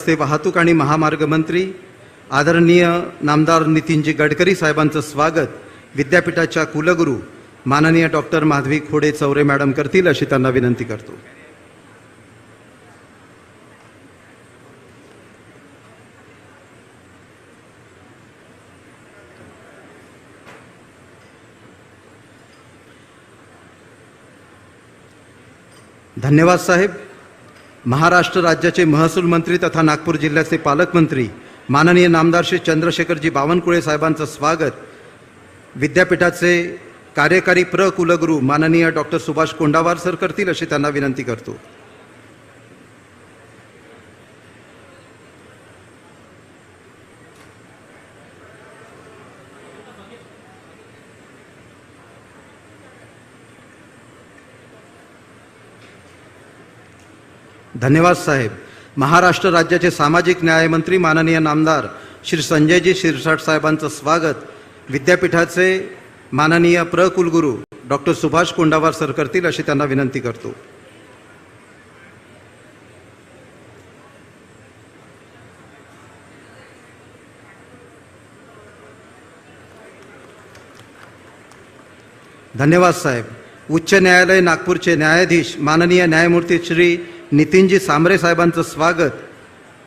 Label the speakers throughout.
Speaker 1: रस्ते वाहतूक आणि महामार्ग मंत्री आदरणीय नामदार नितीनजी गडकरी साहेबांचं स्वागत विद्यापीठाच्या कुलगुरू माननीय डॉक्टर माधवी खोडे चौरे मॅडम करतील अशी त्यांना विनंती करतो धन्यवाद साहेब महाराष्ट्र राज्याचे महसूल मंत्री तथा नागपूर जिल्ह्याचे पालकमंत्री माननीय नामदार श्री चंद्रशेखरजी बावनकुळे साहेबांचं स्वागत विद्यापीठाचे कार्यकारी प्र कुलगुरू माननीय डॉक्टर सुभाष कोंडावार सर करतील अशी त्यांना विनंती करतो धन्यवाद साहेब महाराष्ट्र राज्याचे सामाजिक न्यायमंत्री माननीय नामदार श्री संजयजी शिरसाट साहेबांचं स्वागत विद्यापीठाचे माननीय प्रकुलगुरू डॉक्टर सुभाष कोंडावार सर करतील अशी त्यांना विनंती करतो धन्यवाद साहेब उच्च न्यायालय नागपूरचे न्यायाधीश माननीय न्यायमूर्ती श्री नितीनजी सामरे साहेबांचं स्वागत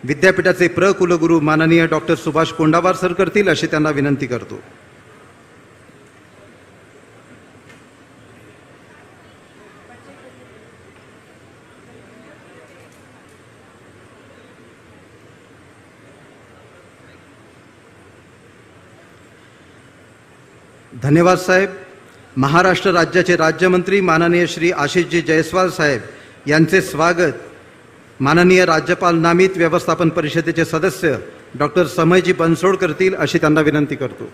Speaker 1: विद्यापीठाचे प्र कुलगुरू माननीय डॉक्टर सुभाष कोंडावार सर करतील अशी त्यांना विनंती करतो धन्यवाद साहेब महाराष्ट्र राज्याचे राज्यमंत्री माननीय श्री आशिषजी जयस्वाल साहेब यांचे स्वागत माननीय राज्यपाल नामित व्यवस्थापन परिषदेचे सदस्य डॉक्टर समयजी बनसोड करतील अशी त्यांना विनंती करतो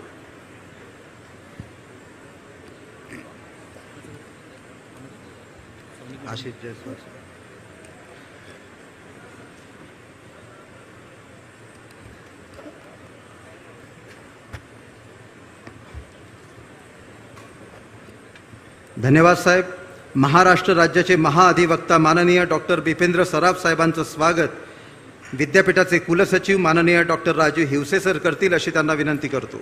Speaker 1: धन्यवाद साहेब महाराष्ट्र राज्याचे महाअधिवक्ता माननीय डॉक्टर बिपेंद्र सराफ साहेबांचं स्वागत विद्यापीठाचे कुलसचिव माननीय डॉक्टर राजू हिवसे सर करतील अशी त्यांना विनंती करतो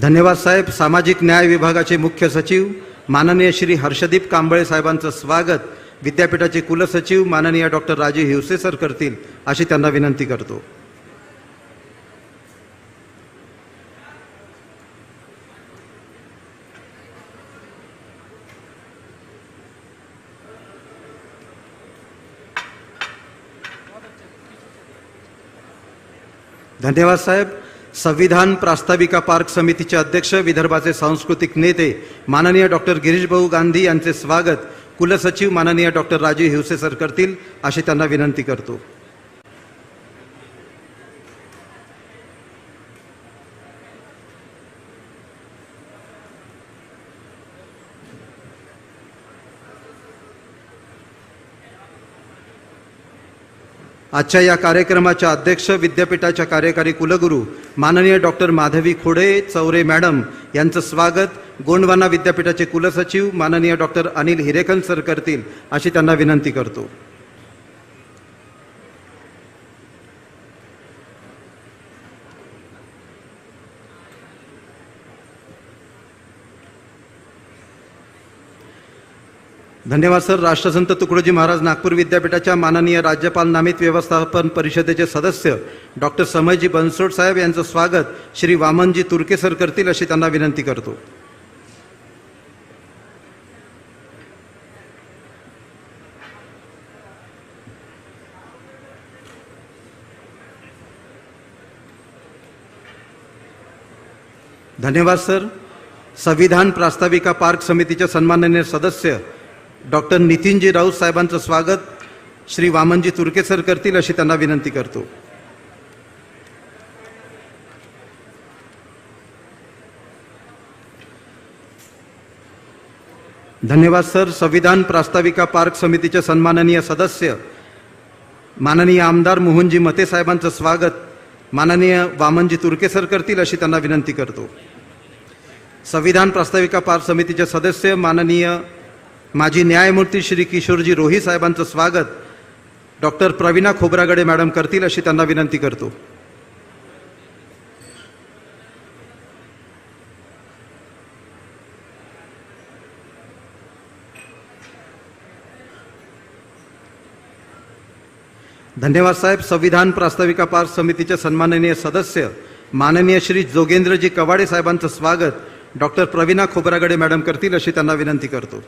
Speaker 1: धन्यवाद साहेब सामाजिक न्याय विभागाचे मुख्य सचिव माननीय श्री हर्षदीप कांबळे साहेबांचं स्वागत विद्यापीठाचे कुलसचिव माननीय डॉक्टर राजीव हिवसे सर करतील अशी त्यांना विनंती करतो धन्यवाद साहेब संविधान प्रास्ताविका पार्क समितीचे अध्यक्ष विदर्भाचे सांस्कृतिक नेते माननीय डॉक्टर गिरीशभाऊ गांधी यांचे स्वागत कुलसचिव माननीय डॉक्टर राजीव हिवसे सर करतील अशी त्यांना विनंती करतो आजच्या या कार्यक्रमाच्या अध्यक्ष विद्यापीठाच्या कार्यकारी कुलगुरू माननीय डॉक्टर माधवी खोडे चौरे मॅडम यांचं स्वागत गोंडवाना विद्यापीठाचे कुलसचिव माननीय डॉक्टर अनिल हिरेकन सर करतील अशी त्यांना विनंती करतो धन्यवाद सर राष्ट्रसंत तुकडोजी महाराज नागपूर विद्यापीठाच्या माननीय राज्यपाल नामित व्यवस्थापन परिषदेचे सदस्य डॉक्टर समयजी बनसोड साहेब यांचं स्वागत श्री वामनजी तुर्के सर करतील अशी त्यांना विनंती करतो धन्यवाद सर संविधान प्रास्ताविका पार्क समितीच्या सन्माननीय सदस्य डॉक्टर नितीनजी राऊत साहेबांचं स्वागत श्री वामनजी तुर्के सर करतील अशी त्यांना विनंती करतो धन्यवाद सर संविधान प्रास्ताविका पार्क समितीचे सन्माननीय सदस्य माननीय आमदार मोहनजी मते साहेबांचं स्वागत माननीय वामनजी तुर्केसर करतील अशी त्यांना विनंती करतो संविधान प्रास्ताविका पार समितीचे सदस्य माननीय माजी न्यायमूर्ती श्री किशोरजी रोही साहेबांचं स्वागत डॉक्टर प्रवीणा खोबरागडे मॅडम करतील अशी त्यांना विनंती करतो धन्यवाद साहेब संविधान प्रास्ताविका पार्क समितीचे सन्माननीय सदस्य माननीय श्री जोगेंद्रजी कवाडे साहेबांचं स्वागत डॉक्टर प्रवीणा खोबरागडे मॅडम करतील अशी त्यांना विनंती करतो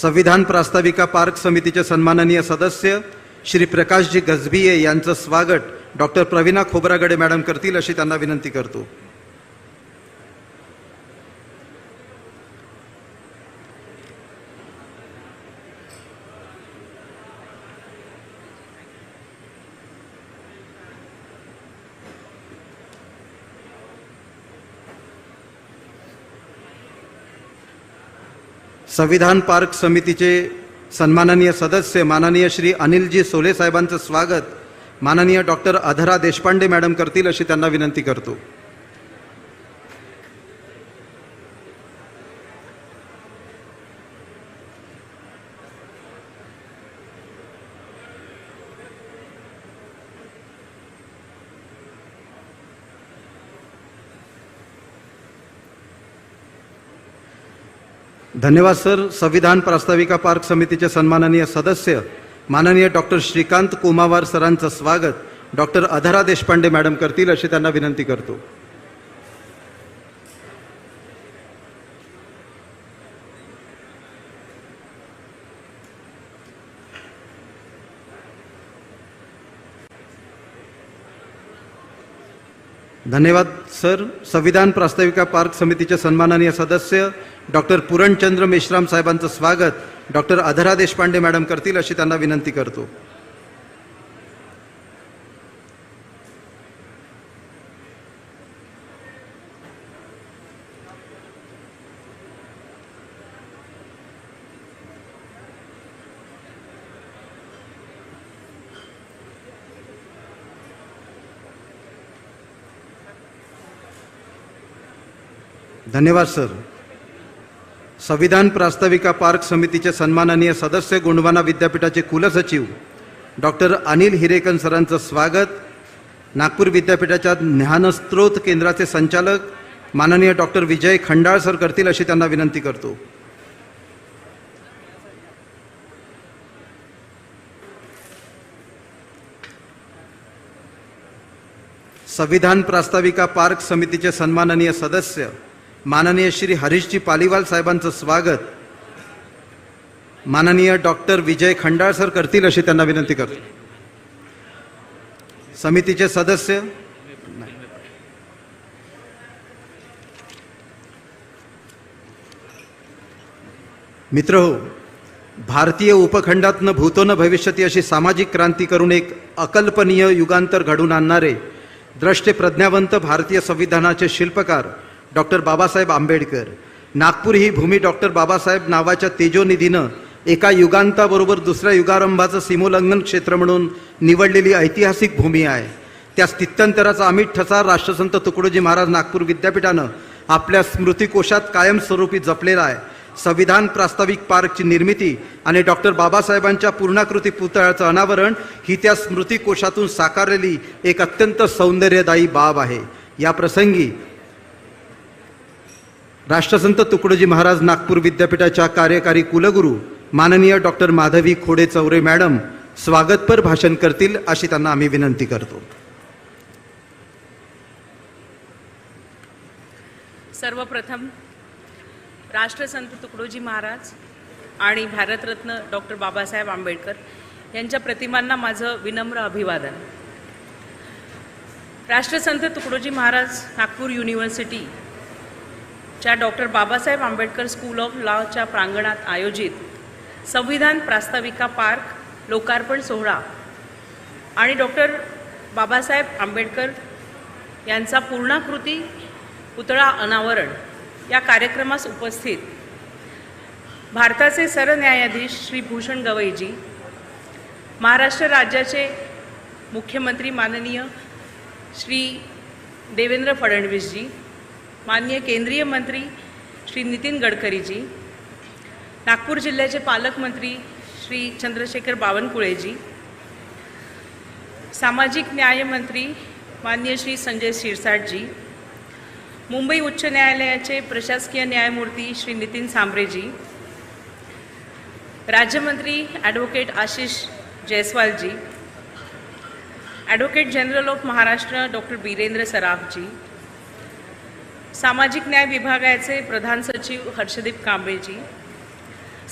Speaker 1: संविधान प्रास्ताविका पार्क समितीचे सन्माननीय सदस्य श्री प्रकाशजी गजबीये यांचं स्वागत डॉक्टर प्रवीणा खोबरागडे मॅडम करतील अशी त्यांना विनंती करतो संविधान पार्क समितीचे सन्माननीय सदस्य माननीय श्री अनिलजी सोले साहेबांचं स्वागत माननीय डॉक्टर अधरा देशपांडे मॅडम करतील अशी त्यांना विनंती करतो धन्यवाद सर संविधान प्रास्ताविका पार्क समितीचे सन्माननीय सदस्य माननीय डॉक्टर श्रीकांत कुमावार सरांचं स्वागत डॉक्टर अधरा देशपांडे मॅडम करतील अशी त्यांना विनंती करतो धन्यवाद सर संविधान प्रास्ताविका पार्क समितीचे सन्माननीय सदस्य डॉक्टर पुरणचंद्र मेश्राम साहेबांचं स्वागत डॉक्टर अधरा देशपांडे मॅडम करतील अशी त्यांना विनंती करतो धन्यवाद सर संविधान प्रास्ताविका पार्क समितीचे सन्माननीय सदस्य गोंडवाना विद्यापीठाचे कुलसचिव डॉक्टर अनिल हिरेकन सरांचं स्वागत नागपूर विद्यापीठाच्या ज्ञानस्त्रोत केंद्राचे संचालक माननीय डॉक्टर विजय खंडाळ सर करतील अशी त्यांना विनंती करतो संविधान प्रास्ताविका पार्क समितीचे सन्माननीय सदस्य माननीय श्री हरीशजी पालिवाल साहेबांचं स्वागत माननीय डॉक्टर विजय खंडाळ सर करतील अशी त्यांना विनंती करतो समितीचे सदस्य मित्र हो भारतीय उपखंडातनं भूतोनं भविष्यती अशी सामाजिक क्रांती करून एक अकल्पनीय युगांतर घडून आणणारे द्रष्टे प्रज्ञावंत भारतीय संविधानाचे शिल्पकार डॉक्टर बाबासाहेब आंबेडकर नागपूर ही भूमी डॉक्टर बाबासाहेब नावाच्या तेजोनिधीनं एका युगांताबरोबर दुसऱ्या युगारंभाचं सीमोल्लंघन क्षेत्र म्हणून निवडलेली ऐतिहासिक भूमी आहे त्या स्थित्यंतराचा अमित ठसा राष्ट्रसंत तुकडोजी महाराज नागपूर विद्यापीठानं आपल्या स्मृतिकोशात कायमस्वरूपी जपलेला आहे संविधान प्रास्ताविक पार्कची निर्मिती आणि डॉक्टर बाबासाहेबांच्या पूर्णाकृती पुतळ्याचं अनावरण ही त्या स्मृतिकोशातून साकारलेली एक अत्यंत सौंदर्यदायी बाब आहे या प्रसंगी राष्ट्रसंत तुकडोजी महाराज नागपूर विद्यापीठाच्या कार्यकारी कुलगुरू माननीय डॉक्टर माधवी खोडे चौरे मॅडम स्वागतपर भाषण करतील अशी त्यांना आम्ही विनंती करतो
Speaker 2: सर्वप्रथम राष्ट्रसंत तुकडोजी महाराज आणि भारतरत्न डॉक्टर बाबासाहेब आंबेडकर यांच्या प्रतिमांना माझं विनम्र अभिवादन राष्ट्रसंत तुकडोजी महाराज नागपूर युनिव्हर्सिटी च्या doctor Babasaheb Ambedkar school of लॉच्या प्रांगणात आयोजित संविधान प्रास्ताविका पार्क लोकार्पण सोहळा आणि डॉक्टर बाबासाहेब आंबेडकर यांचा पूर्णाकृती पुतळा अनावरण या कार्यक्रमास उपस्थित भारताचे सरन्यायाधीश श्री भूषण गवईजी महाराष्ट्र राज्याचे मुख्यमंत्री माननीय श्री देवेंद्र फडणवीसजी माननीय केंद्रीय मंत्री श्री नितीन गडकरीजी नागपूर जिल्ह्याचे पालकमंत्री श्री चंद्रशेखर बावनकुळेजी सामाजिक न्यायमंत्री माननीय श्री संजय शिरसाटजी मुंबई उच्च न्यायालयाचे प्रशासकीय न्यायमूर्ती श्री नितीन सांबरेजी राज्यमंत्री advocate Ashish Jaiswalji advocate general of Maharashtra doctor Birendra Sarafji सामाजिक न्याय विभागाचे प्रधान सचिव हर्षदीप कांबळेजी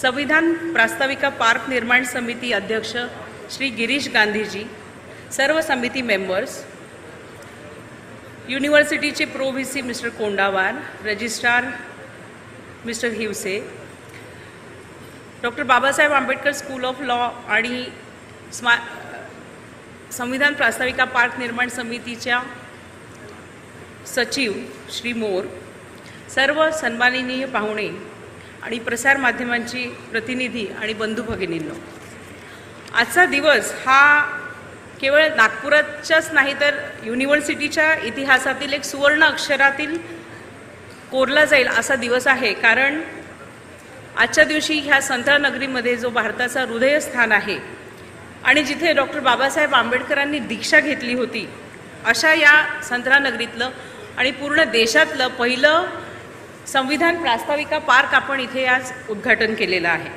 Speaker 2: संविधान प्रास्ताविका पार्क निर्माण समिती अध्यक्ष श्री गिरीश गांधीजी सर्व समिती मेंबर्स युनिव्हर्सिटीचे pro V C mister Kondawar registrar mister Hiwase doctor Babasaheb Ambedkar school of law आणि स्मा संविधान प्रास्ताविका पार्क निर्माण समितीच्या सचिव श्री मोर सर्व सन्माननीय पाहुणे आणि प्रसारमाध्यमांची प्रतिनिधी आणि बंधू भगिनींनो आजचा दिवस हा केवळ नागपुरातच्याच नाही तर युनिव्हर्सिटीच्या इतिहासातील एक सुवर्ण अक्षरातील कोरला जाईल असा दिवस आहे कारण आजच्या दिवशी ह्या संत्रानगरीमध्ये जो भारताचा हृदयस्थान आहे आणि जिथे डॉक्टर बाबासाहेब आंबेडकरांनी दीक्षा घेतली होती अशा या संत्रानगरीतलं आणि पूर्ण देशातलं पहिलं संविधान प्रास्ताविका पार्क आपण इथे आज उद्घाटन केलेलं आहे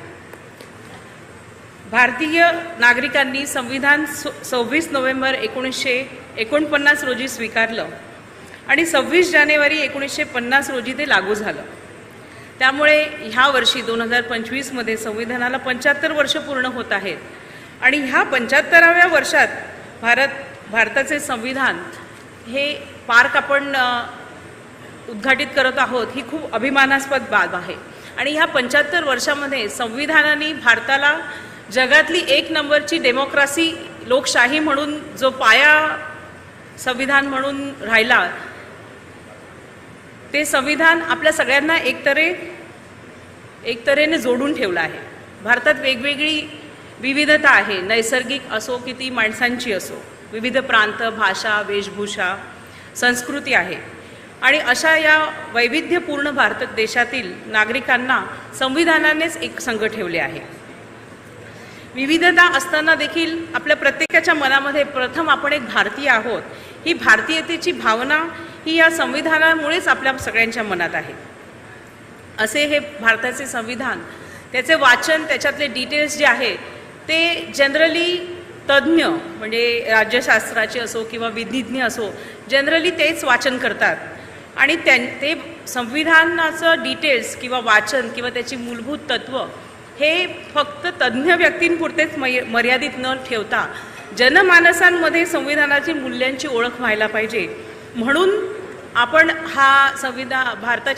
Speaker 2: भारतीय नागरिकांनी संविधान सव्वीस नोव्हेंबर एकोणीसशे एकोणपन्नास रोजी स्वीकारलं आणि सव्वीस जानेवारी एकोणीसशे पन्नास रोजी ते लागू झालं त्यामुळे ह्या वर्षी दोन हजार पंचवीसमध्ये संविधानाला पंच्याहत्तर वर्ष पूर्ण होत आहेत आणि ह्या पंच्याहत्तराव्या वर्षात भारत भारताचे संविधान हे पार्क आपण उद्घाटित करत आहोत ही खूप अभिमानास्पद बाब आहे आणि ह्या पंच्याहत्तर वर्षामध्ये संविधानाने भारताला जगातली एक नंबरची डेमोक्रेसी लोकशाही म्हणून जो पाया संविधान म्हणून राहिला ते संविधान आपल्या सगळ्यांना एकतरे एकतरेने जोडून ठेवलं आहे भारतात वेगवेगळी विविधता आहे नैसर्गिक असो की ती माणसांची असो विविध प्रांत भाषा वेशभूषा संस्कृती आहे आणि अशा या वैविध्यपूर्ण भारत देशातील नागरिकांना संविधानानेच एक संघ ठेवले आहे विविधता असताना देखील आपल्या प्रत्येकाच्या मनामध्ये प्रथम आपण एक भारतीय आहोत ही भारतीयतेची भावना ही या संविधानामुळेच आपल्या सगळ्यांच्या मनात आहे असे हे भारताचे संविधान त्याचे वाचन त्याच्यातले डिटेल्स जे आहे ते जनरली तज्ज्ञ म्हणजे राज्यशास्त्राचे असो किंवा विधिज्ञ असो जनरली तेच वाचन करतात आणि त्यां ते संविधानाचं डिटेल्स किंवा वाचन किंवा त्याची मूलभूत तत्त्व हे फक्त तज्ज्ञ व्यक्तींपुरतेच मर्यादित न ठेवता जनमानसांमध्ये संविधानाची मूल्यांची ओळख व्हायला पाहिजे म्हणून आपण हा संविधान भारताच्या